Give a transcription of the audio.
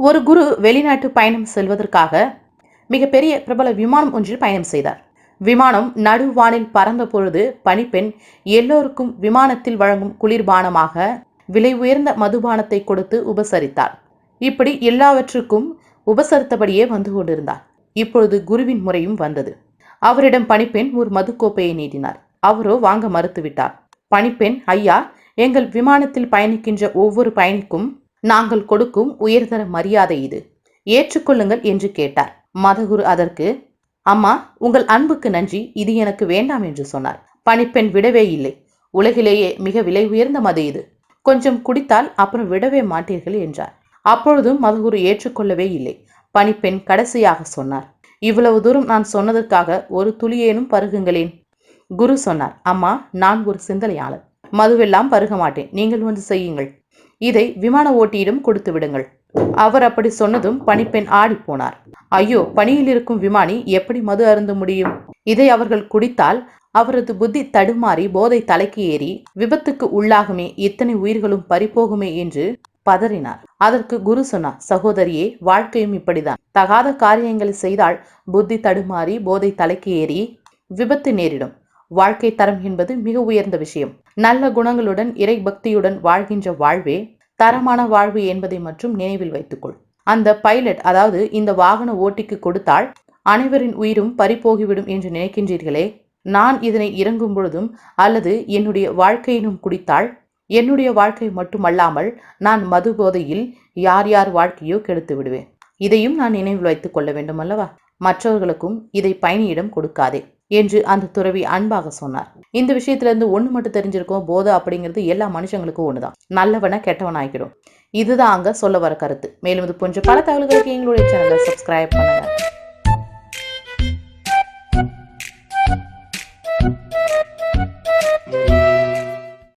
ஒரு குரு வெளிநாட்டு பயணம் செல்வதற்காக மிகப்பெரிய பிரபல விமானம் ஒன்றில் பயணம் செய்தார். விமானம் நடுவானில் பறந்த பொழுது பணிப்பெண் எல்லோருக்கும் விமானத்தில் வழங்கும் குளிர்பானமாக விலை உயர்ந்த மதுபானத்தை கொடுத்து உபசரித்தார். இப்படி எல்லாவற்றுக்கும் உபசரித்தபடியே வந்து கொண்டிருந்தார். இப்பொழுது குருவின் முறையும் வந்தது. அவரிடம் பணிப்பெண் ஒரு மதுக்கோப்பையை நீட்டினார். அவரோ வாங்க மறுத்துவிட்டார். பணிப்பெண் ஐயா எங்கள் விமானத்தில் பயணிக்கின்ற ஒவ்வொரு பயணிக்கும் நாங்கள் கொடுக்கும் உயர்தர மரியாதை இது. ஏற்றுக்கொள்ளுங்கள் என்று கேட்டார். மதகுரு அதற்கு அம்மா உங்கள் அன்புக்கு நன்றி இது எனக்கு வேண்டாம் என்று சொன்னார். பணிப்பெண் விடவே இல்லை. உலகிலேயே மிக விலை உயர்ந்த மது இது. கொஞ்சம் குடித்தால் அப்புறம் விடவே மாட்டீர்கள் என்றார். அப்பொழுதும் மதகுரு ஏற்றுக்கொள்ளவே இல்லை. பணிப்பெண் கடைசியாக சொன்னார். இவ்வளவு தூரம் நான் சொன்னதற்காக ஒரு துளியேனும் பருகுங்களேன். குரு சொன்னார் அம்மா நான் ஒரு சிந்தனையாளர் மதுவெல்லாம் பருக மாட்டேன் நீங்கள் வந்து செய்யுங்கள். இதை விமான ஓட்டியிடம் கொடுத்து விடுங்கள். அவர் அப்படி சொன்னதும் பணிப்பெண் ஆடிப்போனார் ஐயோ பணியில் இருக்கும் விமானி எப்படி மது அருந்த முடியும்? இதை அவர்கள் குடித்தால் அவரது புத்தி தடுமாறி போதை தலைக்கு ஏறி விபத்துக்கு உள்ளாகுமே இத்தனை உயிர்களும் பறிபோகுமே என்று பதறினார். அதற்கு குரு சொன்னார் சகோதரியே வாழ்க்கையும் இப்படிதான். தகாத காரியங்களை செய்தால் புத்தி தடுமாறி போதை தலைக்கு ஏறி விபத்து நேரிடும். வாழ்க்கை தரம் என்பது மிக உயர்ந்த விஷயம். நல்ல குணங்களுடன் இறை பக்தியுடன் வாழ்கின்ற வாழ்வே தரமான வாழ்வு என்பதை மற்றும் நினைவில் வைத்துக்கொள். அந்த பைலட் அதாவது இந்த வாகன ஓட்டிக்கு கொடுத்தால் அனைவரின் உயிரும் பறிபோகிவிடும் என்று நினைக்கின்றீர்களே. நான் இதனை இறங்கும் பொழுதும் அல்லது என்னுடைய வாழ்க்கையினும் குடித்தால் என்னுடைய வாழ்க்கை மட்டுமல்லாமல் நான் மது போதையில் யார் யார் வாழ்க்கையோ கெடுத்து விடுவேன். இதையும் நான் நினைவில் வைத்துக் கொள்ள வேண்டும் அல்லவா மற்றவர்களுக்கும் இதை பயணியிடம் கொடுக்காதே. என்று அந்த துறவி அன்பாக சொன்னார். இந்த விஷயத்துல இருந்து ஒண்ணு மட்டும் தெரிஞ்சிருக்கும். போதை அப்படிங்கிறது எல்லா மனுஷங்களுக்கும் ஒண்ணுதான். நல்லவன கெட்டவன் ஆகிடும் இதுதான் அங்க சொல்ல வர கருத்து. மேலும் இது போன்ற பல தகவல்களுக்கு எங்களுடைய சேனலை சப்ஸ்கிரைப் பண்ணுங்க.